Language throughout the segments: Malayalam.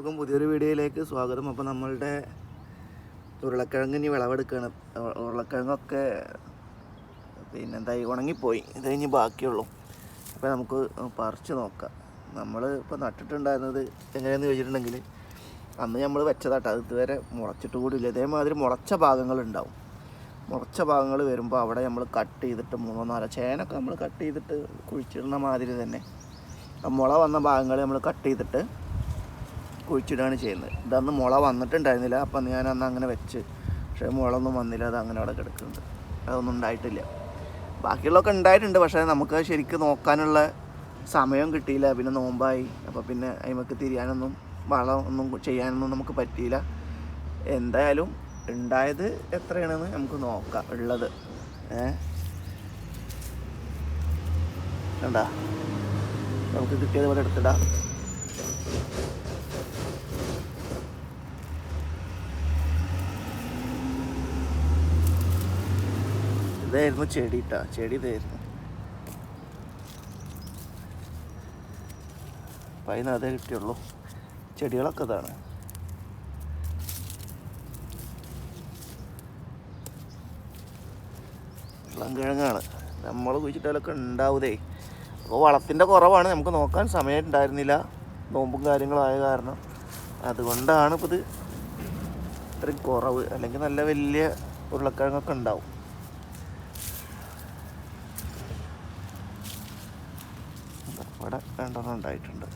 എല്ലാവർക്കും പുതിയൊരു വീഡിയോയിലേക്ക് സ്വാഗതം. അപ്പോൾ നമ്മളുടെ ഉരുളക്കിഴങ്ങ് ഇനി വിളവെടുക്കുകയാണ് ഉരുളക്കിഴങ്ങൊക്കെ പിന്നെ എന്തായി ഉണങ്ങിപ്പോയി. ഇത് കഴിഞ്ഞ് ബാക്കിയുള്ളൂ. അപ്പോൾ നമുക്ക് പറിച്ചു നോക്കാം. നമ്മൾ ഇപ്പോൾ നട്ടിട്ടുണ്ടായിരുന്നത് എങ്ങനെയാണെന്ന് ചോദിച്ചിട്ടുണ്ടെങ്കിൽ അന്ന് നമ്മൾ വെച്ചതാട്ടോ. അത് ഇതുവരെ മുളച്ചിട്ട് കൂടിയില്ല. ഇതേമാതിരി മുളച്ച ഭാഗങ്ങളുണ്ടാവും. മുളച്ച ഭാഗങ്ങൾ വരുമ്പോൾ അവിടെ നമ്മൾ കട്ട് ചെയ്തിട്ട് മൂന്നോ നാലോ ചേനൊക്കെ നമ്മൾ കട്ട് ചെയ്തിട്ട് കുഴിച്ചിടുന്ന മാതിരി തന്നെ. മുള വന്ന ഭാഗങ്ങൾ നമ്മൾ കട്ട് ചെയ്തിട്ട് കുഴിച്ചിടുകയാണ് ചെയ്യുന്നത്. ഇതന്ന് മുള വന്നിട്ടുണ്ടായിരുന്നില്ല. അപ്പം ഞാൻ അന്ന് അങ്ങനെ വെച്ച്. പക്ഷേ മുളൊന്നും വന്നില്ല. അത് അങ്ങനെ അവിടെ കിടക്കുന്നുണ്ട്. അതൊന്നും ഉണ്ടായിട്ടില്ല. ബാക്കിയുള്ളതൊക്കെ ഉണ്ടായിട്ടുണ്ട്. പക്ഷേ നമുക്ക് ശരിക്കും നോക്കാനുള്ള സമയം കിട്ടിയില്ല. പിന്നെ നോമ്പായി. അപ്പോൾ പിന്നെ അതിമക്ക് തിരിയാനൊന്നും വളം ഒന്നും ചെയ്യാനൊന്നും നമുക്ക് പറ്റിയില്ല. എന്തായാലും ഉണ്ടായത് എത്രയാണെന്ന് നമുക്ക് നോക്കാം. ഉള്ളത്. ഏണ്ടാ നമുക്ക് കിട്ടിയത് ഇവിടെ എടുത്തിടാം. ഇതായിരുന്നു ചെടി ഇട്ടാ ചെടി ഇതായിരുന്നു. അപ്പം അതിന് അതേ കിട്ടിയുള്ളൂ. ചെടികളൊക്കെ ഇതാണ്. വെള്ളം കിഴങ്ങാണ്. നമ്മൾ കുഴിച്ചിട്ടാലൊക്കെ ഉണ്ടാവുതേ. അപ്പോൾ വളത്തിന്റെ കുറവാണ്. നമുക്ക് നോക്കാൻ സമയം ഉണ്ടായിരുന്നില്ല നോമ്പും കാര്യങ്ങളായ കാരണം. അതുകൊണ്ടാണ് ഇപ്പോൾ ഇത് ഇത്രയും കുറവ്. അല്ലെങ്കിൽ നല്ല വലിയ ഉരുളക്കിഴങ്ങൊക്കെ ഉണ്ടാവും. ഇവിടെ രണ്ടെണ്ണം ഉണ്ടായിട്ടുണ്ട്.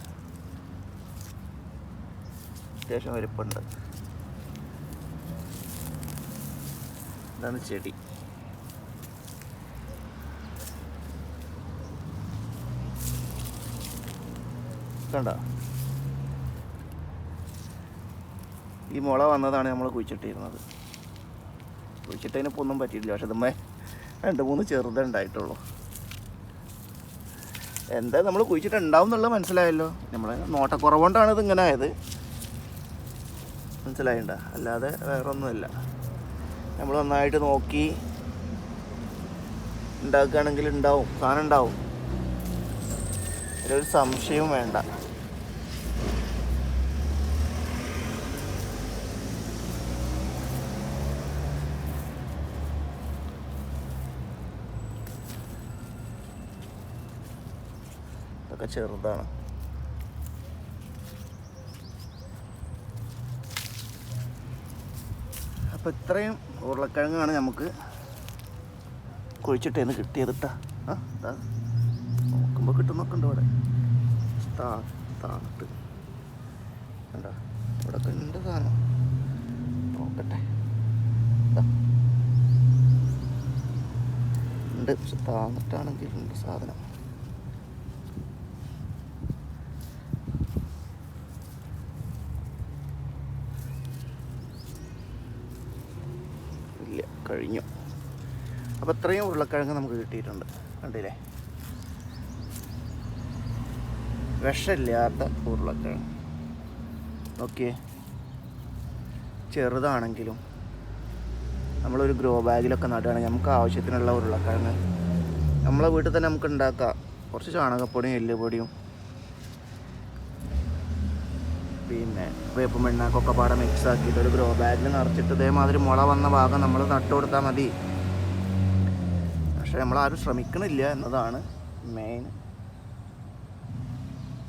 അത്യാവശ്യം വലുപ്പുണ്ട് ഇതാണ് ചെടി. കണ്ട? ഈ മുള വന്നതാണ് നമ്മൾ കുഴിച്ചിട്ടിരുന്നത്. കുഴിച്ചിട്ടതിന് ഇപ്പോൾ ഒന്നും പറ്റിയിട്ടില്ല. പക്ഷെ ഇതുമ്മേ രണ്ട് മൂന്ന് ചെറുതേ ഉണ്ടായിട്ടുള്ളൂ. എന്താ നമ്മൾ കുഴിച്ചിട്ടുണ്ടാവും എന്നുള്ളത് മനസ്സിലായല്ലോ. നമ്മൾ നോട്ടക്കുറവുകൊണ്ടാണ് ഇത് ഇങ്ങനെ ആയത്. മനസ്സിലായിണ്ട? അല്ലാതെ വേറെ ഒന്നുമില്ല നമ്മൾ നന്നായിട്ട് നോക്കി ഉണ്ടാക്കുകയാണെങ്കിൽ ഉണ്ടാവും സാധനം ഉണ്ടാവും. ഒരു സംശയവും വേണ്ട. ഇതൊക്കെ ചെറുതാണ്. അപ്പോൾ ഇത്രയും ഉരുളക്കിഴങ്ങാണ് നമുക്ക് കുഴിച്ചിട്ടേന്ന് കിട്ടിയത് കേട്ടോ ആ ദാ നോക്കുമ്പോൾ കിട്ടുന്നൊക്കെ ഉണ്ട് ഇവിടെ. താ താണിട്ട് കണ്ടോ? ഇവിടെ ഒക്കെ ഉണ്ട് സാധനം? നോക്കട്ടെ. സാധനം. കഴിഞ്ഞു. അപ്പോൾ ഇത്രയും ഉരുളക്കിഴങ്ങ് നമുക്ക് കിട്ടിയിട്ടുണ്ട്. കണ്ടില്ലേ? വിഷമില്ലാത്ത ഉരുളക്കിഴങ്ങ്. ഓക്കെ ചെറുതാണെങ്കിലും നമ്മളൊരു ഗ്രോ ബാഗിലൊക്കെ നടുകയാണെങ്കിൽ നമുക്ക് ആവശ്യത്തിനുള്ള ഉരുളക്കിഴങ്ങ് നമ്മളെ വീട്ടിൽ തന്നെ നമുക്ക് ഉണ്ടാക്കാം. കുറച്ച് ചാണകപ്പൊടിയും എല്ലുപൊടിയും പിന്നെ വേപ്പ് മണ്ണാക്കൊക്കെ പാടെ മിക്സ് ആക്കിയിട്ട് ഒരു ഗ്രോ ബാഗിൽ നിറച്ചിട്ട് ഇതേമാതിരി മുള വന്ന ഭാഗം നമ്മൾ നട്ടു കൊടുത്താൽ മതി. പക്ഷെ നമ്മളാരും ശ്രമിക്കണില്ല എന്നതാണ് മെയിൻ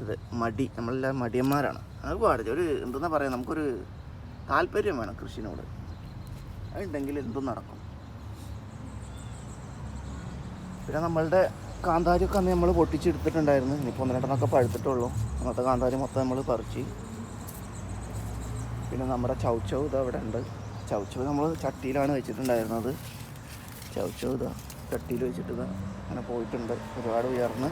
ഇത്. മടി. നമ്മളെല്ലാം മടിയന്മാരാണ്. അത് പാടില്ല. ഒരു എന്തെന്നാ പറയുക നമുക്കൊരു താല്പര്യം വേണം കൃഷിനോട്. അതുണ്ടെങ്കിൽ എന്തും നടക്കും. പിന്നെ നമ്മളുടെ കാന്താരിയൊക്കെ അന്ന് നമ്മൾ പൊട്ടിച്ചെടുത്തിട്ടുണ്ടായിരുന്നു. ഇനിയിപ്പോൾ ഒന്ന് രണ്ടെണ്ണമൊക്കെ പഴുത്തിട്ടുള്ളൂ. അന്നത്തെ കാന്താരി മൊത്തം നമ്മൾ പറിച്ച് പിന്നെ നമ്മുടെ ചൗച്ചവ് ഇത് അവിടെ ഉണ്ട്. ചൗച്ചവ് നമ്മൾ ചട്ടിയിലാണ് വെച്ചിട്ടുണ്ടായിരുന്നത്. ചൗച്ചവ് ഇതാ ചട്ടിയിൽ വെച്ചിട്ട് ഇതാ അങ്ങനെ പോയിട്ടുണ്ട്. ഒരുപാട് ഉയർന്ന്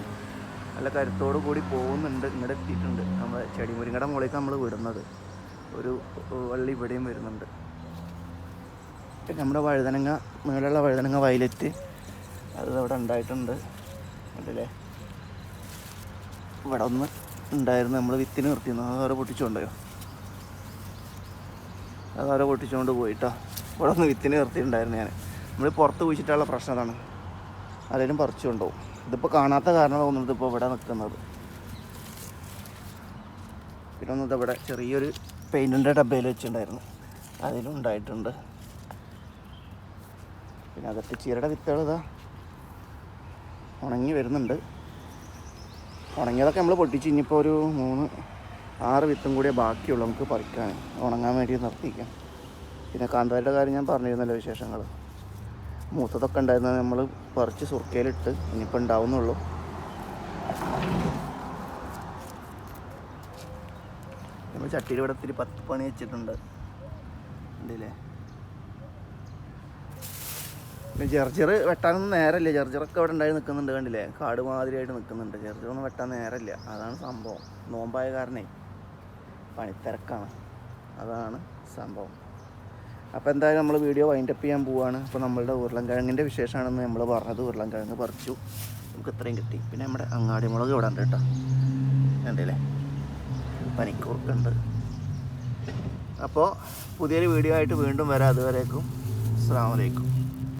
നല്ല കരുത്തോടു കൂടി പോകുന്നുണ്ട്. ഇങ്ങോട്ട് എത്തിയിട്ടുണ്ട്. നമ്മൾ ചെടിമുരിങ്ങയുടെ മുകളിലേക്ക് നമ്മൾ വിടുന്നത്. ഒരു വള്ളി ഇവിടെയും വരുന്നുണ്ട്. പിന്നെ നമ്മുടെ വഴുതനങ്ങ മേലുള്ള വഴുതനങ്ങ വയലറ്റ് അത് അവിടെ ഉണ്ടായിട്ടുണ്ട്. കണ്ടില്ലേ? ഇവിടെ ഒന്ന് ഉണ്ടായിരുന്നു. നമ്മൾ വിത്തിന് നിർത്തിയിരുന്നു അത് അവിടെ പൊട്ടിച്ചുകൊണ്ടോ അത് അവരെ പൊട്ടിച്ചുകൊണ്ട് പോയിട്ടോ. ഇവിടെ ഒന്ന് വിത്തിന് നിർത്തിയിട്ടുണ്ടായിരുന്നു ഞാൻ നമ്മൾ പുറത്ത് കുഴിച്ചിട്ടുള്ള പ്രശ്നം അതാണ്. ആരെങ്കിലും പറിച്ചു കൊണ്ടുപോകും ഇതിപ്പോൾ കാണാത്ത കാരണം തോന്നുന്നത് ഇപ്പോൾ ഇവിടെ നിൽക്കുന്നത് പിന്നെ ഒന്നത് ഇവിടെ ചെറിയൊരു പെയിന്റിന്റെ ഡബ്ബയിൽ വെച്ചിട്ടുണ്ടായിരുന്നു. അതിലും ഉണ്ടായിട്ടുണ്ട്. പിന്നെ അകത്ത് ചീരയുടെ വിത്തുകൾ ഇതാ. ഉണങ്ങി വരുന്നുണ്ട്. ഉണങ്ങിയതൊക്കെ നമ്മൾ പൊട്ടിച്ച് ഇനിയിപ്പോൾ ഒരു മൂന്ന് ആറ് വിത്തും കൂടിയേ ബാക്കിയുള്ളൂ നമുക്ക് പറിക്കാൻ. ഉണങ്ങാൻ വേണ്ടി നിർത്തിക്കാം പിന്നെ കാന്താരിയുടെ കാര്യം ഞാൻ പറഞ്ഞിരുന്നല്ലോ വിശേഷങ്ങൾ. മൂത്തതൊക്കെ ഉണ്ടായിരുന്നത് നമ്മൾ പറിച്ച് സുർക്കയിലിട്ട് ഇനിയിപ്പോൾ ഉണ്ടാവുന്നുള്ളൂ. നമ്മൾ ചട്ടിയിൽ ഇവിടെ ഇത്തിരി പത്ത് പണി വെച്ചിട്ടുണ്ട്. ഉണ്ടല്ലേ? പിന്നെ ജർജർ വെട്ടാനൊന്നും നേരമില്ല. ജർജറൊക്കെ അവിടെ ഉണ്ടായി നിൽക്കുന്നുണ്ട് കണ്ടില്ലേ? കാട് മാതിരിയായിട്ട് നിൽക്കുന്നുണ്ട്. ജർജറൊന്നും വെട്ടാൻ നേരമില്ല. അതാണ് സംഭവം. നോമ്പായ കാരണേ. പണിത്തിരക്കാണ്. അതാണ് സംഭവം. അപ്പോൾ എന്തായാലും നമ്മൾ വീഡിയോ വൈൻഡപ്പ് ചെയ്യാൻ പോവുകയാണ് അപ്പോൾ നമ്മളുടെ ഉരുളൻകിഴങ്ങിന്റെ വിശേഷമാണെന്ന് നമ്മൾ പറഞ്ഞത്. ഉരുളൻകിഴങ്ങ് പറിച്ചു. നമുക്ക് ഇത്രയും കിട്ടി. പിന്നെ നമ്മുടെ അങ്ങാടി മുളക് ഇവിടെ ഉണ്ട് കേട്ടോ. കണ്ടില്ലേ? പനിക്കൂർക്കുണ്ട്. അപ്പോൾ പുതിയൊരു വീഡിയോ ആയിട്ട് വീണ്ടും വരാം. അതുവരേക്കും. അസ്സാം വലൈക്കും